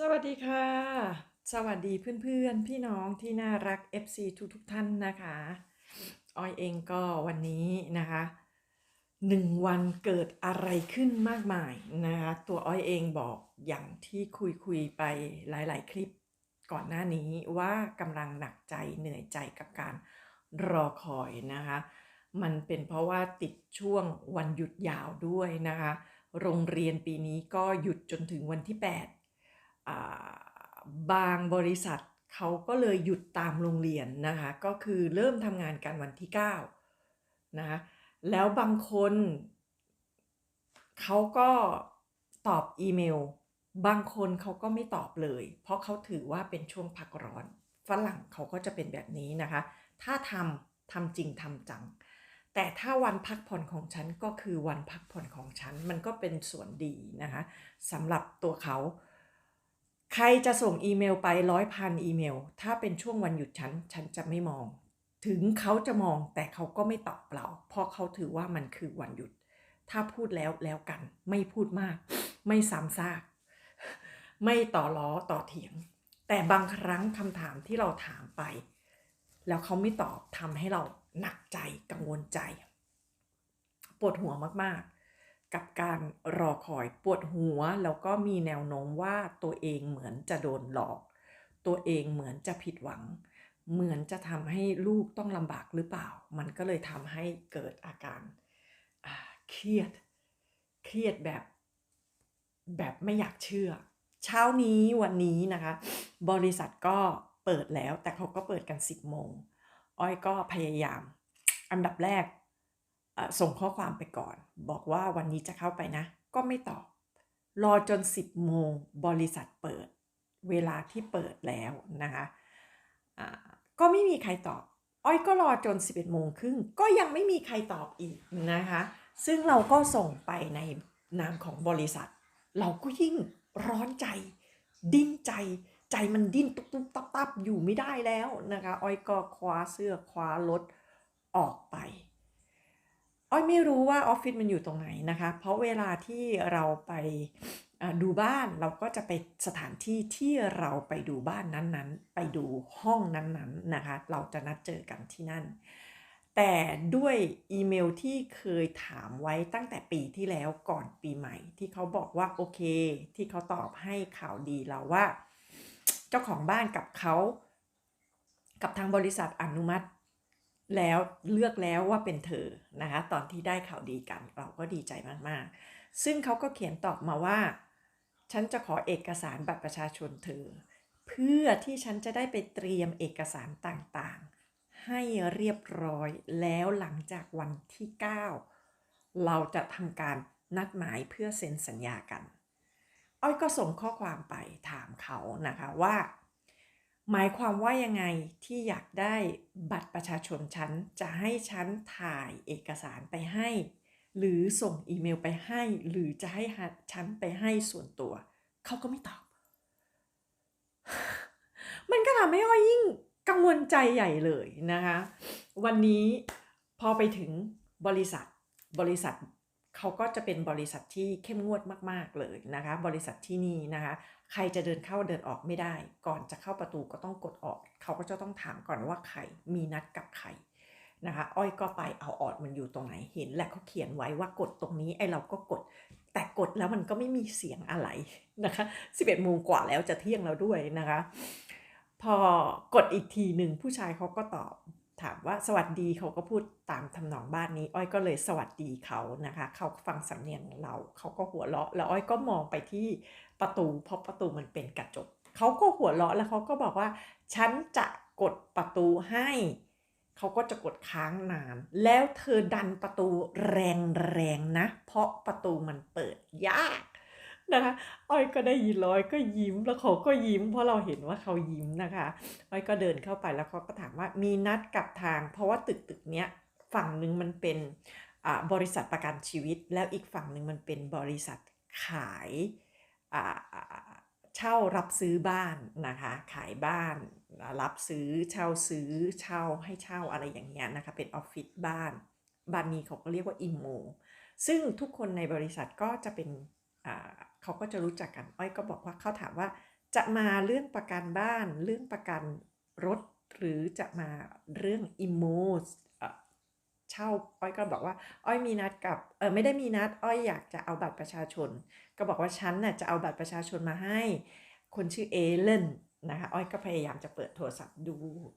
สวัสดีค่ะ สวัสดีเพื่อนๆ พี่น้องที่น่ารัก FC ทุกทุกท่านนะคะออยเองก็วันนี้นะคะหนึ่งวันเกิดอะไรขึ้นมากมายนะคะตัวออยเองบอกอย่างที่คุยคุยไปหลายๆ คลิปก่อนหน้านี้ว่ากำลังหนักใจเหนื่อยใจกับการรอคอยนะคะ มันเป็นเพราะว่าติดช่วงวันหยุดยาวด้วยนะคะ โรงเรียนปีนี้ก็หยุดจนถึงวันที่ 8 บางบริษัทเขาก็เลยหยุดตามโรงเรียนนะคะ ก็คือเริ่มทำงานกันวันที่9นะคะแล้วบางคนเขาก็ตอบอีเมล บางคนเขาก็ไม่ตอบเลย เพราะเขาถือว่าเป็นช่วงพักร้อน ฝรั่งเขาก็จะเป็นแบบนี้นะคะ ถ้าทำทำจริงทำจัง แต่ถ้าวันพักผ่อนของฉันก็คือวันพักผ่อนของฉัน มันก็เป็นส่วนดีนะคะสำหรับตัวเขา ใครจะส่งอีเมลไปร้อยพันอีเมล ถ้าเป็นช่วงวันหยุดฉัน ฉันจะไม่มอง ถึงเขาจะมองแต่เขาก็ไม่ตอบเรา เพราะเขาถือว่ามันคือวันหยุด ถ้าพูดแล้วแล้วกัน ไม่พูดมาก ไม่ซ้ำซาก ไม่ต่อล้อต่อเถียง แต่บางครั้งคำถามที่เราถามไป แล้วเขาไม่ตอบทำให้เราหนักใจกังวลใจ ปวดหัวมากๆ กับการรอคอยปวดหัวแล้วก็มีแนวโน้มว่าตัวเองเหมือนจะโดนหลอก ตัวเองเหมือนจะผิดหวัง เหมือนจะทำให้ลูกต้องลำบากหรือเปล่า มันก็เลยทำให้เกิดอาการเครียด เครียดแบบ แบบไม่อยากเชื่อ เช้านี้วันนี้นะคะ บริษัทก็เปิดแล้วแต่เขาก็เปิดกัน 10โมงอ้อยก็พยายาม อันดับแรก ส่งข้อความไปก่อน บอกว่าวันนี้จะเข้าไปนะ ก็ไม่ตอบ รอจน 10 โมงบริษัทเปิด เวลาที่เปิดแล้วนะคะก็ไม่มีใครตอบ อ้อยก็รอจน 11โมงครึ่งก็ยังไม่มีใครตอบอีกนะคะ ซึ่งเราก็ส่งไปในนามของบริษัท เราก็ยิ่งร้อนใจ ดิ้นใจ ใจมันดิ้นตุ๊บตุ๊บตับตับอยู่ไม่ได้แล้วนะคะ อ้อยก็คว้าเสื้อคว้ารถออกไป อ้อยไม่รู้ว่าออฟฟิศมันอยู่ตรงไหนนะคะ เพราะเวลาที่เราไปดูบ้านเราก็จะไปสถานที่ที่เราไปดูบ้านนั้นๆ ไปดูห้องนั้นๆนะคะ เราจะนัดเจอกันที่นั่น แต่ด้วยอีเมลที่เคยถามไว้ตั้งแต่ปีที่แล้วก่อนปีใหม่ ที่เขาบอกว่าโอเค ที่เขาตอบให้ข่าวดีเราว่า เจ้าของบ้านกับเขา กับทางบริษัทอนุมัติ แล้วเลือกแล้วว่าเป็นเธอนะคะตอนที่ได้ข่าวดีกันเราก็ดีใจมากๆ ซึ่งเขาก็เขียนตอบมาว่า ฉันจะขอเอกสารบัตรประชาชนเธอ เพื่อที่ฉันจะได้ไปเตรียมเอกสารต่างๆ ให้เรียบร้อยแล้วหลังจากวันที่ 9 เราจะทำการนัดหมายเพื่อเซ็นสัญญากัน อ้อยก็ส่งข้อความไปถามเขานะคะว่า หมายความว่ายังไงที่อยากได้บัตรประชาชนฉันจะให้ฉันถ่ายเอกสารไปให้ หรือส่งอีเมลไปให้ หรือจะให้ฉันไปให้ส่วนตัว เขาก็ไม่ตอบ มันก็ทำให้อ้อยยิ่งกังวลใจใหญ่เลยนะคะ วันนี้พอไปถึงบริษัทบริษัทเขาก็จะเป็นบริษัทที่เข้มงวดมาก ๆ เลยนะคะ บริษัทที่นี่นะคะ ใครจะเดินเข้าเดินออกไม่ได้ ก่อนจะเข้าประตูก็ต้องกดออก เขาก็จะต้องถามก่อนว่าใครมีนัดกับใครนะคะ อ้อยก็ไปเอาออดมันอยู่ตรงไหนเห็น และเขาเขียนไว้ว่ากดตรงนี้ไอเราก็กด แต่กดแล้วมันก็ไม่มีเสียงอะไรนะคะ11โมงกว่าแล้วจะเที่ยงแล้วด้วยนะคะ พอกดอีกทีหนึ่งผู้ชายเขาก็ตอบถามว่าสวัสดีเขาก็พูดตามทำนองบ้านนี้ อ้อยก็เลยสวัสดีเขานะคะ เขาฟังสำเนียงเราเขาก็หัวเราะ แล้วอ้อยก็มองไปที่ ประตูเพราะประตูมันเป็นกระจกเขาก็หัวเราะแล้วเขาก็บอกว่า ฉันจะกดประตูให้เขาก็จะกดค้างนาน แล้วเธอดันประตูแรงๆนะ เพราะประตูมันเปิดยากนะคะอ้อยก็ได้ยินแล้อยก็ยิ้มแล้วเขาก็ยิ้ม เพราะเราเห็นว่าเขายิ้มนะคะอ้อยก็เดินเข้าไปแล้วเขาก็ถามว่ามีนัดกับทาง เพราะว่าตึกตึกเนี้ยฝั่งหนึ่งมันเป็นอ่าบริษัทประกันชีวิต แล้วอีกฝั่งหนึ่งมันเป็นบริษัทขาย เช่ารับซื้อบ้านนะคะ ขายบ้านรับซื้อเช่าซื้อเช่าให้เช่าอะไรอย่างเงี้ยนะคะ เป็นออฟฟิศบ้านบ้านนี้เขาก็เรียกว่าอิมโมซึ่งทุกคนในบริษัทก็จะเป็นอ่าเขาก็จะรู้จักกันอ้อยก็บอกว่าเขาถามว่าจะมาเรื่องประกันบ้าน เรื่องประกันรถ หรือจะมาเรื่องอิโม เช่า อ้อยก็บอกว่า อ้อยมีนัดกับเออไม่ได้มีนัด อ้อยอยากจะเอาบัตรประชาชน ก็บอกว่าฉันน่ะจะเอาบัตรประชาชนมาให้ คนชื่อเอเลนนะคะอ้อยก็พยายามจะเปิดโทรศัพท์ดู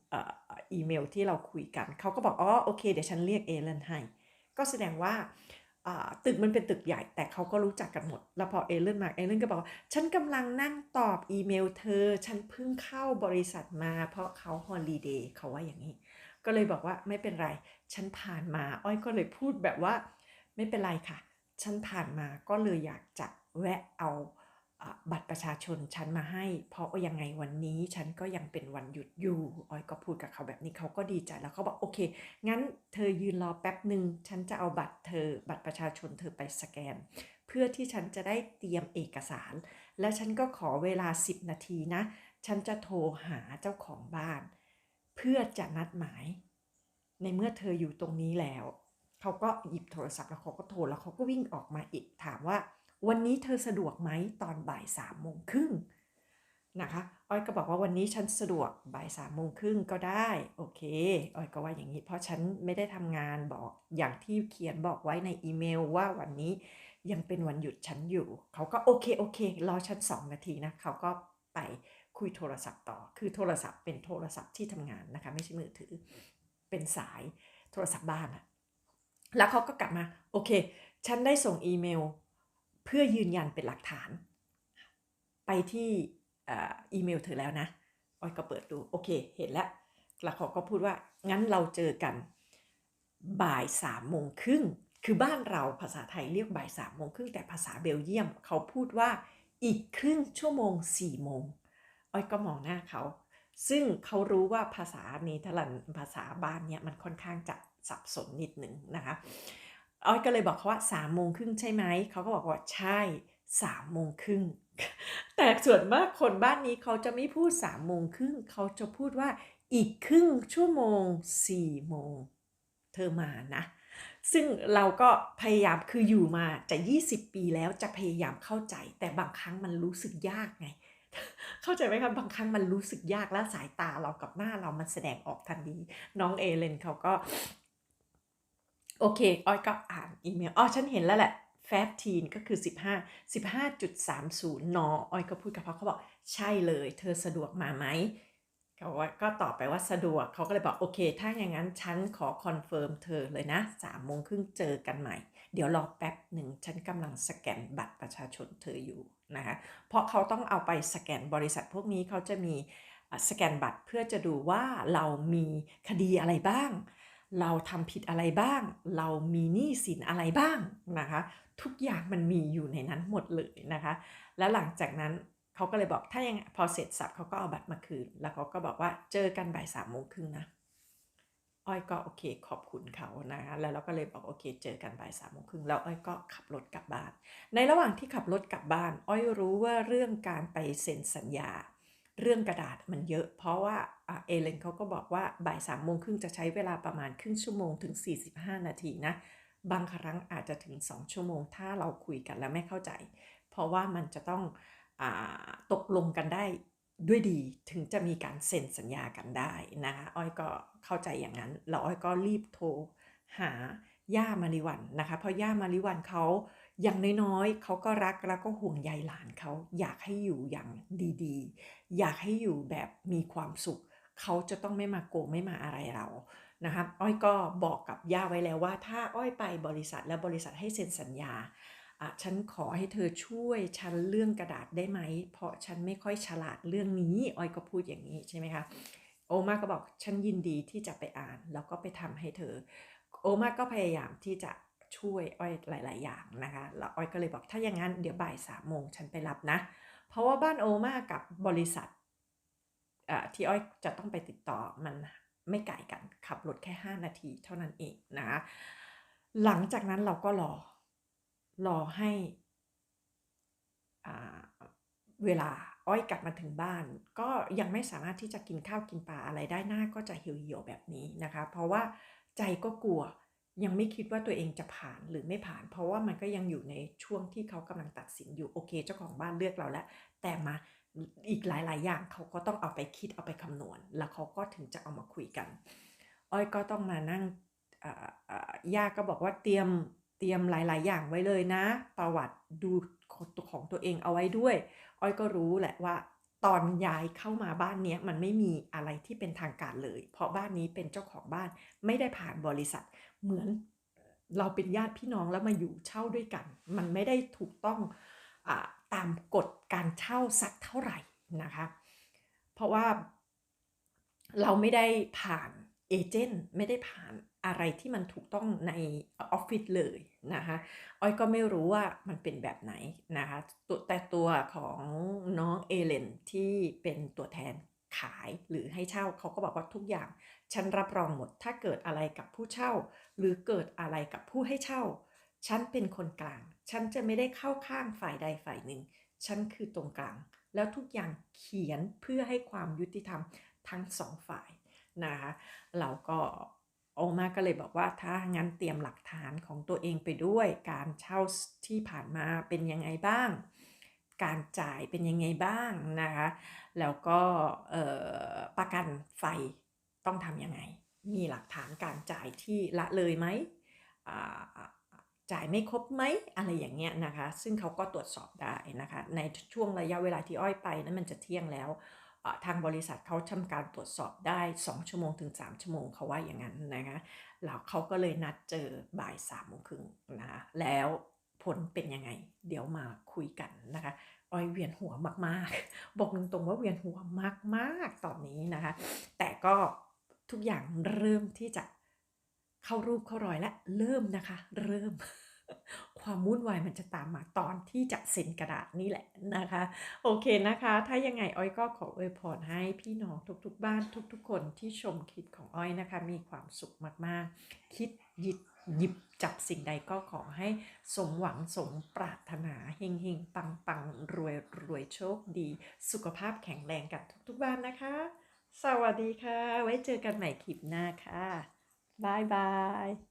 เอ่ออีเมลที่เราคุยกัน เขาก็บอกอ๋อโอเคเดี๋ยวฉันเรียกเอเลนให้ ก็แสดงว่าตึกมันเป็นตึกใหญ่แต่เขาก็รู้จักกันหมด แล้วพอเอเลนมาเอเลนก็บอกว่าฉันกำลังนั่งตอบอีเมลเธอ ฉันเพิ่งเข้าบริษัทมาเพราะเขาฮอลิเดย์เขาว่าอย่างนี้ ก็เลยบอกว่าไม่เป็นไร ฉันผ่านมา อ้อยก็เลยพูดแบบว่า ไม่เป็นไรค่ะ ฉันผ่านมาก็เลยอยากจะแวะเอาบัตรประชาชนฉันมาให้ เพราะยังไงวันนี้ฉันก็ยังเป็นวันหยุดอยู่อ้อยก็พูดกับเขาแบบนี้เขาก็ดีใจแล้วเขาบอกโอเค งั้นเธอยืนรอแป๊บหนึ่งฉันจะเอาบัตรเธอ บัตรประชาชนเธอไปสแกน เพื่อที่ฉันจะได้เตรียมเอกสาร และฉันก็ขอเวลา 10 นาทีนะ ฉันจะโทรหาเจ้าของบ้าน เพื่อจะนัดหมาย ในเมื่อเธออยู่ตรงนี้แล้ว เขาก็หยิบโทรศัพท์แล้วเขาก็โทรแล้วเขาก็วิ่งออกมาอีกถามว่า วันนี้เธอสะดวกไหมตอนบ่ายสามโมงครึ่งนะคะอ้อยก็บอกว่าวันนี้ฉันสะดวกบ่ายสามโมงครึ่งก็ได้โอเคอ้อยก็ว่าอย่างนี้ เพราะฉันไม่ได้ทำงานบอกอย่างที่เขียนบอกไว้ในอีเมลว่าวันนี้ยังเป็นวันหยุดฉันอยู่ เขาก็โอเคโอเครอฉันสองนาทีนะเขาก็ไปคุยโทรศัพท์ต่อ คือโทรศัพท์เป็นโทรศัพท์ที่ทำงานนะคะ ไม่ใช่มือถือ เป็นสายโทรศัพท์บ้านอะแล้วเขาก็กลับมา โอเค ฉันได้ส่งอีเมล เพื่อยืนยันเป็นหลักฐาน ไปที่อ่ออีเมลเธอแล้วนะอ้อยก็เปิดดู โอเค เห็นแล้วแล้วเขาก็พูดว่า งั้นเราเจอกันบ่ายสามโมงครึ่ง คือบ้านเราภาษาไทยเรียกบ่ายสามโมงครึ่งแต่ภาษาเบลเยียม เขาพูดว่าอีกครึ่งชั่วโมงสี่โมงอ้อยก็มองหน้าเขา ซึ่งเขารู้ว่าภาษาเนเธอร์แลนด์ภาษาบ้านเนี่ยมันค่อนข้างจะสับสนนิดหนึ่งนะคะอ้อยก็เลยบอกเขาว่าสามโมงครึ่งใช่ไหม เขาก็บอกว่าใช่สามโมงครึ่ง แต่ส่วนมากคนบ้านนี้เขาจะไม่พูดสามโมงครึ่งเขาจะพูดว่าอีกครึ่งชั่วโมงสี่โมงเธอมานะ ซึ่งเราก็พยายามคืออยู่มาจะ 20 ปีแล้วจะพยายามเข้าใจ แต่บางครั้งมันรู้สึกยากไง เข้าใจไหมครับบางครั้งมันรู้สึกยากและสายตาเรากับหน้าเรามันแสดงออกทันทีน้องเอเลนเขาก็โอเคอ้อยก็อ่านอีเมลอ๋อฉันเห็นแล้วแหละแฟตทีนก็คือ 15 15.30 นออ้อยก็พูดกับเขาเขาบอกใช่เลย เธอสะดวกมาไหมเขาว่าก็ตอบไปว่าสะดวกเขาก็เลยบอกโอเค ถ้าอย่างนั้นฉันขอคอนเฟิร์มเธอเลยนะสามโมงครึ่งเจอกันใหม่ เดี๋ยวรอแป๊บหนึ่งฉันกำลังสแกนบัตรประชาชนเธออยู่ นะคะเพราะเขาต้องเอาไปสแกนบริษัทพวกนี้เขาจะมีสแกนบัตรเพื่อจะดูว่าเรามีคดีอะไรบ้าง เราทำผิดอะไรบ้าง เรามีหนี้สินอะไรบ้างนะคะทุกอย่างมันมีอยู่ในนั้นหมดเลยนะคะแล้วหลังจากนั้นเขาก็เลยบอกถ้ายังพอเสร็จสับเขาก็เอาบัตรมาคืน แล้วเขาก็บอกว่าเจอกันบ่ายสามโมงครึ่งนะ อ้อยก็โอเค ขอบคุณเขานะคะแล้วเราก็เลยบอกโอเค เจอกันบ่ายสามโมงครึ่งแล้วอ้อยก็ขับรถกลับบ้าน ในระหว่างที่ขับรถกลับบ้าน อ้อยรู้ว่าเรื่องการไปเซ็นสัญญา เรื่องกระดาษมันเยอะ เพราะว่าเอเลนเขาก็บอกว่าบ่ายสามโมงครึ่งจะใช้เวลาประมาณครึ่งชั่วโมงถึง 45 นาทีนะบางครั้งอาจจะถึง 2 ชั่วโมง ถ้าเราคุยกันแล้วไม่เข้าใจ เพราะว่ามันจะต้องอตกลงกันได้ ด้วยดีถึงจะมีการเซ็นสัญญากันได้นะคะอ้อยก็เข้าใจอย่างนั้นแล้วอ้อยก็รีบโทรหาย่ามาริวันนะคะ เพราะย่ามาริวันเขาอย่างน้อยๆเขาก็รักแล้วก็ห่วงใยหลานเขาอยากให้อยู่อย่างดีๆ อยากให้อยู่แบบมีความสุข เขาจะต้องไม่มาโกงไม่มาอะไรเรานะครับอ้อยก็บอกกับย่าไว้แล้วว่า ถ้าอ้อยไปบริษัทและบริษัทให้เซ็นสัญญา ฉันขอให้เธอช่วยฉันเรื่องกระดาษได้ไหม เพราะฉันไม่ค่อยฉลาดเรื่องนี้อ้อยก็พูดอย่างนี้ใช่ไหมคะ โอมาก็บอกฉันยินดีที่จะไปอ่าน แล้วก็ไปทำให้เธอ โอมาก็พยายามที่จะช่วยอ้อยหลาย ๆ อย่างนะคะ แล้วอ้อยก็เลยบอกถ้าอย่างนั้นเดี๋ยวบ่ายสามโมงฉันไปรับนะ เพราะว่าบ้านโอมากับบริษัทอะที่อ้อยจะต้องไปติดต่อมันไม่ไกลกันขับรถแค่ 5 นาทีเท่านั้นเองนะคะหลังจากนั้นเราก็รอ รอให้อ่าเวลาอ้อยกลับมาถึงบ้าน ก็ยังไม่สามารถที่จะกินข้าวกินปลาอะไรได้หน้าก็จะเหี่ยวๆแบบนี้นะคะ เพราะว่าใจก็กลัวยังไม่คิดว่าตัวเองจะผ่านหรือไม่ผ่าน เพราะว่ามันก็ยังอยู่ในช่วงที่เขากำลังตัดสินอยู่โอเค เจ้าของบ้านเลือกเราแล้ว แต่มาอีกหลาย ๆ อย่างเขาก็ต้องเอาไปคิดเอาไปคำนวณ แล้วเขาก็ถึงจะเอามาคุยกัน อ้อยก็ต้องมานั่งย่าก็บอกว่าเตรียม เตรียมหลาย ๆ อย่างไว้เลยนะ ประวัติดูของตัวเองเอาไว้ด้วย อ้อยก็รู้แหละว่า ตอนย้ายเข้ามาบ้านนี้มันไม่มีอะไรที่เป็นทางการเลย เพราะบ้านนี้เป็นเจ้าของบ้านไม่ได้ผ่านบริษัท เหมือนเราเป็นญาติพี่น้องแล้วมาอยู่เช่าด้วยกัน มันไม่ได้ถูกต้องอตามกฎการเช่าสักเท่าไหร่นะคะ เพราะว่าเราไม่ได้ผ่าน เอเจนต์ไม่ได้ผ่านอะไรที่มันถูกต้องในออฟฟิศเลยนะคะอ้อยก็ไม่รู้ว่ามันเป็นแบบไหนนะคะแต่ตัวของน้องเอเลนที่เป็นตัวแทนขายหรือให้เช่าเขาก็บอกว่าทุกอย่าง ฉันรับรองหมดถ้าเกิดอะไรกับผู้เช่า หรือเกิดอะไรกับผู้ให้เช่า ฉันเป็นคนกลาง ฉันจะไม่ได้เข้าข้างฝ่ายใดฝ่ายหนึ่ง ฉันคือตรงกลาง แล้วทุกอย่างเขียนเพื่อให้ความยุติธรรมทั้งสองฝ่าย นะคะเราก็โอมาก็เลยบอกว่าถ้างั้นเตรียมหลักฐานของตัวเองไปด้วย การเช่าที่ผ่านมาเป็นยังไงบ้าง การจ่ายเป็นยังไงบ้างนะคะแล้วก็ประกันไฟต้องทำยังไง มีหลักฐานการจ่ายที่ละเลยไหมจ่ายไม่ครบไหมอะไรอย่างเงี้ยนะคะ ซึ่งเขาก็ตรวจสอบได้นะคะ ในช่วงระยะเวลาที่อ้อยไปนั้นมันจะเที่ยงแล้ว ทางบริษัทเขาทำการตรวจสอบได้ 2 ชั่วโมงถึง 3 ชั่วโมงเขาว่าอย่างนั้นนะคะแล้วเขาก็เลยนัดเจอบ่าย3ามโมงครึ่งนะคะแล้วผลเป็นยังไง เดี๋ยวมาคุยกันนะคะอ้อยเวียนหัวมากๆ บอกตรงๆว่าเวียนหัวมากๆตอนนี้นะคะ แต่ก็ทุกอย่างเริ่มที่จะเข้ารูปเข้ารอยและเริ่มนะคะ เริ่ม ความวุ่นวายมันจะตามมาตอนที่จะเซ็นกระดาษนี่แหละนะคะ โอเคนะคะ ถ้ายังไงอ้อยก็ขออวยพรให้พี่น้องทุกๆบ้านทุกๆ คนที่ชมคลิปของอ้อยนะคะ มีความสุขมากๆ คิดหยิบหยิบจับสิ่งใดก็ขอให้สมหวังสมปรารถนาเฮงเฮงปังปังรวยรวยโชคดี สุขภาพแข็งแรงกันทุกๆบ้านนะคะ สวัสดีค่ะ ไว้เจอกันใหม่คลิปหน้าค่ะบายบาย